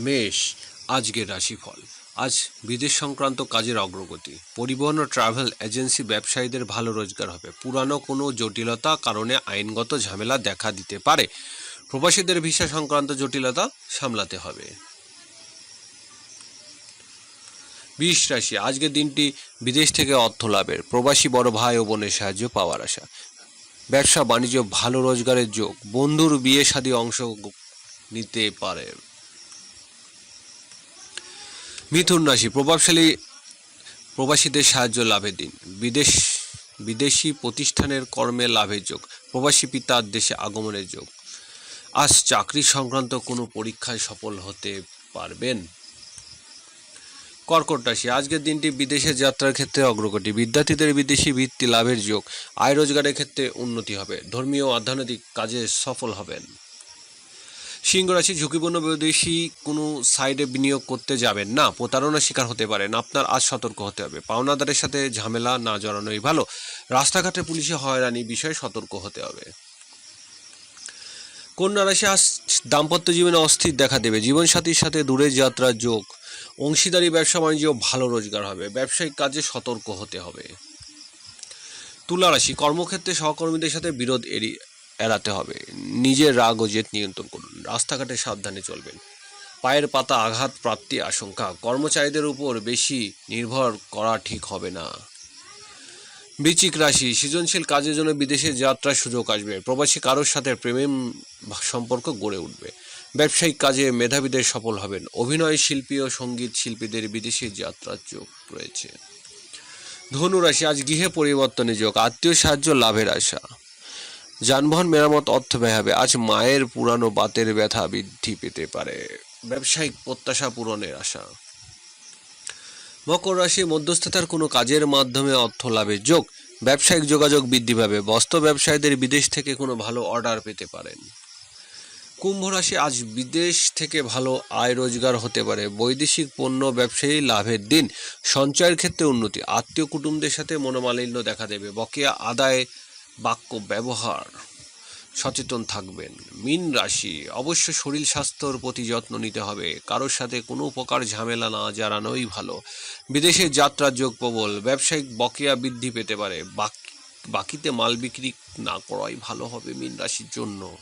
মেষ, আজকের রাশিফল। আজ বিদেশ সংক্রান্ত কাজের অগ্রগতি। পরিবহন ও ট্রাভেল এজেন্সি ব্যবসায়ীদের ভালো রোজগার হবে। পুরানো কোনো জটিলতা কারণে আইনগত ঝামেলা দেখা দিতে পারে। প্রবাসীদের ভিসা সংক্রান্ত জটিলতা সামলাতে হবে। বিশ রাশি আজকের দিনটি বিদেশ থেকে অর্থ লাভের। প্রবাসী বড় ভাই ও বোনের সাহায্য পাওয়ার আশা। ব্যবসা, বাণিজ্য, ভালো রোজগারের যোগ। বন্ধুর বিয়ে শাদী অংশ নিতে পারে। মিথুন রাশি, প্রভাবশালী প্রবাসীদের সাহায্য লাভের দিন। বিদেশ, বিদেশি প্রতিষ্ঠানের কর্মে লাভের যোগ, প্রবাসী পিতার দেশে আগমনের যোগ। আজ চাকরি সংক্রান্ত কোনো পরীক্ষায় সফল হতে পারবেন? কর্কট রাশি, আজকের দিনটি বিদেশে যাত্রার ক্ষেত্রে অগ্রগতি। বিদ্যার্থীদের বিদেশি বৃত্তি লাভের যোগ, আয় রোজগারের ক্ষেত্রে উন্নতি হবে। ধর্মীয় অর্থনৈতিক কাজে সফল হবেন। সিংহ রাশি ঝুঁকিপূর্ণ বিদেশি কোনো সাইডে বিনিয়োগ করতে যাবেন না। প্রতারণার শিকার হতে পারেন। আপনার আজ সতর্ক হতে হবে। পাওনাদারের সাথে ঝামেলা না জড়ানোই ভালো। রাস্তাঘাটে পুলিশে হয়রানি বিষয়ে সতর্ক হতে হবে। কন্যা রাশি আজ দাম্পত্য জীবনে অস্থির দেখা দেবে। জীবনসাথীর সাথে দূরে যাত্রার যোগ। অংশীদারি, ব্যবসা, বাণিজ্য, ভালো রোজগার হবে। ব্যবসায়িক কাজে সতর্ক হতে হবে। তুলা রাশি, কর্মক্ষেত্রে সহকর্মীদের সাথে বিরোধ এড়িয়ে এড়াতে হবে। নিজের রাগ ও জেদ নিয়ন্ত্রণ করুন। রাস্তাঘাটে সাবধানে চলবেন। পায়ের পাতা আঘাত প্রাপ্তি আশঙ্কা। কর্মচারীদের উপর বেশি নির্ভর করা ঠিক হবে না। বৃচিক রাশি, সৃজনশীল কাজের জন্য বিদেশে যাত্রার সুযোগ আসবে। প্রবাসী কারোর সাথে প্রেমের সম্পর্ক গড়ে উঠবে। ব্যবসায়িক কাজে মেধাবীদের সফল হবেন। অভিনয় শিল্পী ও সংগীত শিল্পীদের বিদেশে যাত্রার যোগ রয়েছে। ধনু রাশি, আজ গৃহে পরিবর্তনের যোগ। আত্মীয় সাহায্য, লাভের আশা। যানবাহন মেরামত অর্থ ব্যয় হবে। আজ মায়ের পুরানো বাতের ব্যথা বৃদ্ধি পেতে পারে। ব্যবসায়িক প্রত্যাশা পূরণের আশা। মকর রাশি মধ্যস্থতার কোনো কাজের মাধ্যমে অর্থ লাভের যোগ। ব্যবসায়িক যোগাযোগ বৃদ্ধি পাবে। বস্ত্র ব্যবসায়ীদের বিদেশ থেকে কোনো ভালো অর্ডার পেতে পারেন। কুম্ভ রাশি আজ বিদেশ থেকে ভালো আয় রোজগার হতে পারে। বৈদেশিক পণ্য ব্যবসায়ী লাভের দিন। সঞ্চয়ের ক্ষেত্রে উন্নতি। আত্মীয় কুটুম্বদের সাথে মনোমালিন্য দেখা দেবে। বকেয়া আদায় বাক্য ব্যবহার। সচেতন থাকবেন। মিন রাশি, অবশ্য শরীর স্বাস্থ্যর প্রতি যত্ন নিতে হবে। কারোর সাথে কোনো প্রকার ঝামেলা না জানানোই ভালো। বিদেশে যাত্রার যোগ প্রবল, ব্যবসায়িক বকেয়া বৃদ্ধি পেতে পারে। বাকি, বাকিতে মাল বিক্রি না করাই ভালো হবে মিন রাশির জন্য।